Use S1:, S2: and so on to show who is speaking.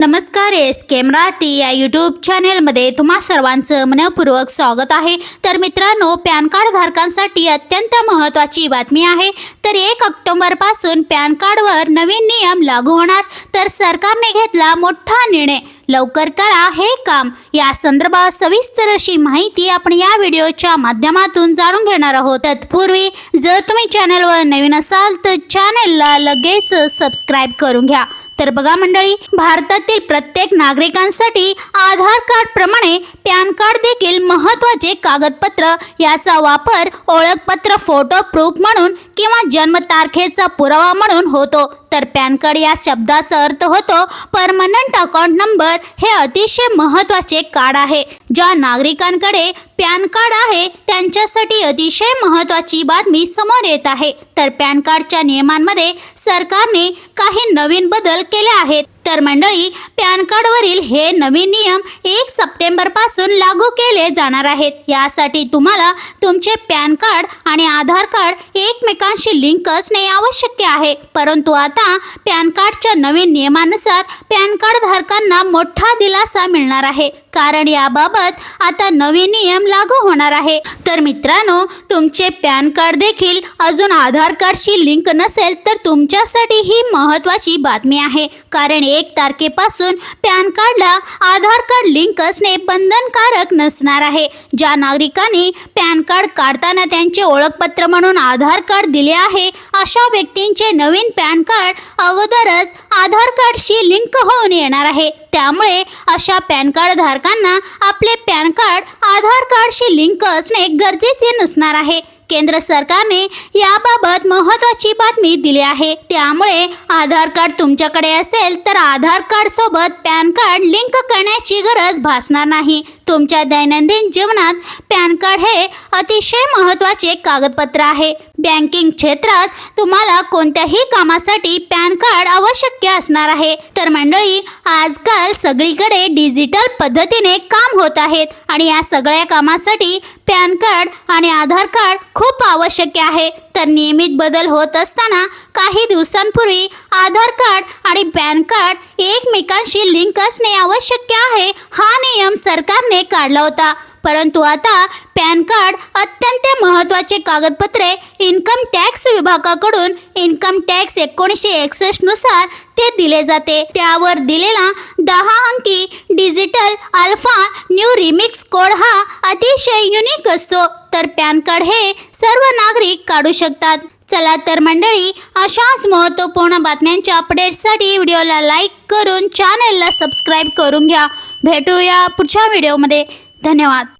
S1: नमस्कार एस के मराठी या यूट्यूब चॅनेलमध्ये तुम्हा सर्वांचं मनपूर्वक स्वागत आहे. तर मित्रांनो पॅन कार्ड धारकांसाठी अत्यंत महत्त्वाची बातमी आहे. तर एक ऑक्टोबरपासून पॅन कार्डवर नवीन नियम लागू होणार. तर सरकारने घेतला मोठा निर्णय. लवकर करा हे काम. या संदर्भात सविस्तर अशी माहिती आपण या व्हिडिओच्या माध्यमातून जाणून घेणार आहोत. तत्पूर्वी जर तुम्ही चॅनलवर नवीन असाल तर चॅनलला लगेच सबस्क्राईब करून घ्या. तर बघा मंडळी भारतातील प्रत्येक नागरिकांसाठी आधार कार्ड प्रमाणे पॅन कार्ड देखील महत्त्वाचे कागदपत्र याचा वापर ओळखपत्र फोटो प्रूफ म्हणून किंवा जन्मतारखेचा पुरावा म्हणून होतो. तर पॅन कार्ड या शब्दाचा अर्थ होतो परमनंट अकाउंट नंबर हे अतिशय महत्त्वाचे कार्ड आहे ज्या नागरिकांकडे पॅन कार्ड आहे त्यांच्यासाठी अतिशय महत्वाची बातमी समोर येत आहे. तर पॅन कार्डच्या नियमांमध्ये सरकारने काही नवीन बदल केले आहेत. तर मंडळी पॅन कार्डवरील हे नवीन नियम एक सप्टेंबरपासून लागू केले जाणार आहेत. यासाठी तुम्हाला तुमचे पॅन कार्ड आणि आधार कार्ड एकमेकांशी लिंक असणे आवश्यक आहे. परंतु आता पॅन कार्डच्या नवीन नियमानुसार पॅन कार्ड धारकांना मोठा दिलासा मिळणार आहे. कारण याबाबत आता नवीन नियम लागू होणार आहे. तर मित्रांनो तुमचे पॅन कार्ड देखील अजून आधार कार्डशी लिंक नसेल तर तुमच्यासाठी ही महत्त्वाची बातमी आहे. कारण एक तारखेपासून पॅन कार्डला आधार कार्ड लिंक असणे बंधनकारक नसणार आहे. ज्या नागरिकांनी पॅन कार्ड काढताना त्यांचे ओळखपत्र म्हणून आधार कार्ड दिले आहे अशा व्यक्तींचे नवीन पॅन कार्ड अगोदरच आधार कार्डशी लिंक होऊन येणार आहे. त्यामुळे अशा पॅन कार्ड धारकांना आपले पॅन कार्ड आधार कार्डशी लिंक असणे गरजेचे नसणार आहे. केंद्र सरकारने याबाबत महत्त्वाची बातमी दिली आहे. त्यामुळे आधार कार्ड तुमच्याकडे असेल तर आधार कार्ड सोबत पॅन कार्ड लिंक करण्याची गरज भासणार नाही. तुमच्या दैनंदिन जीवनात पॅन कार्ड हे अतिशय महत्त्वाचे कागदपत्र आहे. बँकिंग क्षेत्रात तुम्हाला कोणत्याही कामासाठी पॅन कार्ड आवश्यक असणार आहे. तर मंडळी आजकाल सगळीकडे डिजिटल पद्धतीने काम होत आहेत आणि या सगळ्या कामासाठी पॅन कार्ड आणि आधार कार्ड खूप आवश्यक आहे. तर नियमित बदल होत असताना काही दिवसांपूर्वी आधार कार्ड आणि पॅन कार्ड एकमेकांशी लिंक असणे आवश्यक आहे हा नियम सरकारने काढला होता. परंतु आता पॅन कार्ड अत्यंत महत्त्वाचे कागदपत्रे इन्कम टॅक्स विभागाकडून इन्कम टॅक्स एकोणीसशे एकसष्टनुसार ते दिले जाते. त्यावर दिलेला दहा अंकी digital alphanumeric code हा अतिशय युनिक असतो. तर पॅन कार्ड हे सर्व नागरिक काढू शकतात. चला तर मंडळी अशाच महत्त्वपूर्ण बातम्यांच्या अपडेट्ससाठी व्हिडिओला लाईक करून चॅनलला सबस्क्राईब करून घ्या. भेटूया पुढच्या व्हिडिओमध्ये. धन्यवाद.